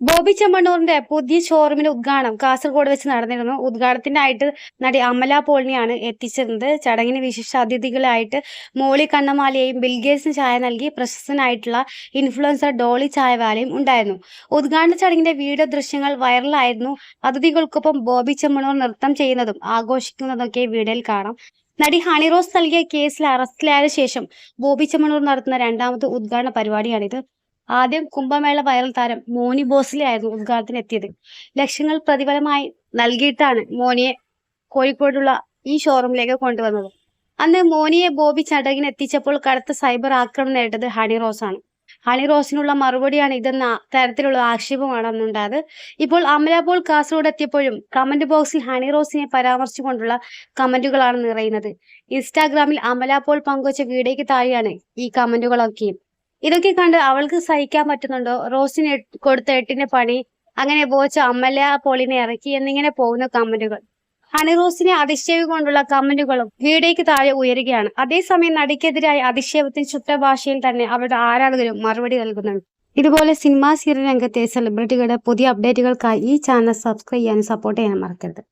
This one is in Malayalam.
ബോബി ചെമ്മണ്ണൂറിന്റെ പുതിയ ഷോറൂമിന്റെ ഉദ്ഘാടനം കാസർഗോഡ് വെച്ച് നടന്നിരുന്നു. ഉദ്ഘാടനത്തിനായിട്ട് നടി അമല പോളിനെയാണ് എത്തിച്ചിരുന്നത് ചടങ്ങിന് വിശിഷ്ട അതിഥികളായിട്ട് മോളി കണ്ണമാലയെയും ബിൽഗേറ്റ്സിന് ചായ നൽകി പ്രശസ്തനായിട്ടുള്ള ഇൻഫ്ലുവൻസർ ഡോളി ചായവാലയും ഉണ്ടായിരുന്നു. ഉദ്ഘാടന ചടങ്ങിന്റെ വീഡിയോ ദൃശ്യങ്ങൾ വൈറലായിരുന്നു. അതിഥികൾക്കൊപ്പം ബോബി ചെമ്മണ്ണൂർ നൃത്തം ചെയ്യുന്നതും ആഘോഷിക്കുന്നതൊക്കെ വീഡിയോയിൽ കാണാം. നടി ഹണിറോസ് നൽകിയ കേസിൽ അറസ്റ്റിലായ ശേഷം ബോബി ചെമ്മണ്ണൂർ നടത്തുന്ന രണ്ടാമത്തെ ഉദ്ഘാടന പരിപാടിയാണിത്. ആദ്യം കുംഭമേള വൈറൽ താരം മോനി ബോസ്ലെ ആയിരുന്നു ഉദ്ഘാടനത്തിന് എത്തിയത്. ലക്ഷങ്ങൾ പ്രതിഫലമായി നൽകിയിട്ടാണ് മോനിയെ കോഴിക്കോടുള്ള ഈ ഷോറൂമിലേക്ക് കൊണ്ടുവന്നത്. അന്ന് മോനിയെ ബോബി ചടങ്ങിന് എത്തിച്ചപ്പോൾ കടുത്ത സൈബർ ആക്രമണം നേരിട്ടത് ഹണി റോസ് ആണ്. ഹണി റോസിനുള്ള മറുപടിയാണ് ഇതെന്ന തരത്തിലുള്ള ആക്ഷേപമാണ് അന്നുണ്ടായത്. ഇപ്പോൾ അമല പോൾ കാസർഗോഡ് എത്തിയപ്പോഴും കമന്റ് ബോക്സിൽ ഹണി റോസിനെ പരാമർശിച്ചുകൊണ്ടുള്ള കമന്റുകളാണ് നിറയുന്നത്. ഇൻസ്റ്റാഗ്രാമിൽ അമല പോൾ പങ്കുവച്ച വീഡിയോയ്ക്ക് താഴെയാണ് ഈ കമന്റുകളൊക്കെയും. ഇതൊക്കെ കണ്ട് അവൾക്ക് സഹിക്കാൻ പറ്റുന്നുണ്ടോ? റോസിന് കൊടുത്ത എട്ടിന്റെ പണി അങ്ങനെ ബോച്ച അമ്മല്ല പോളിനെ ഇറക്കി എന്നിങ്ങനെ പോകുന്ന കമന്റുകൾ. ഹണി റോസിനെ അധിക്ഷേപിക്കൊണ്ടുള്ള കമന്റുകളും വീടേക്ക് താഴെ ഉയരുകയാണ്. അതേസമയം നടിക്കെതിരായ അധിക്ഷേപത്തിന് ചുട്ട ഭാഷയിൽ തന്നെ അവരുടെ ആരാധകരും മറുപടി നൽകുന്നുണ്ട്. ഇതുപോലെ സിനിമാ സീരിയൽ രംഗത്തെ സെലിബ്രിറ്റികളുടെ പുതിയ അപ്ഡേറ്റുകൾക്കായി ഈ ചാനൽ സബ്സ്ക്രൈബ് ചെയ്യാനും സപ്പോർട്ട് ചെയ്യാനും മറക്കരുത്.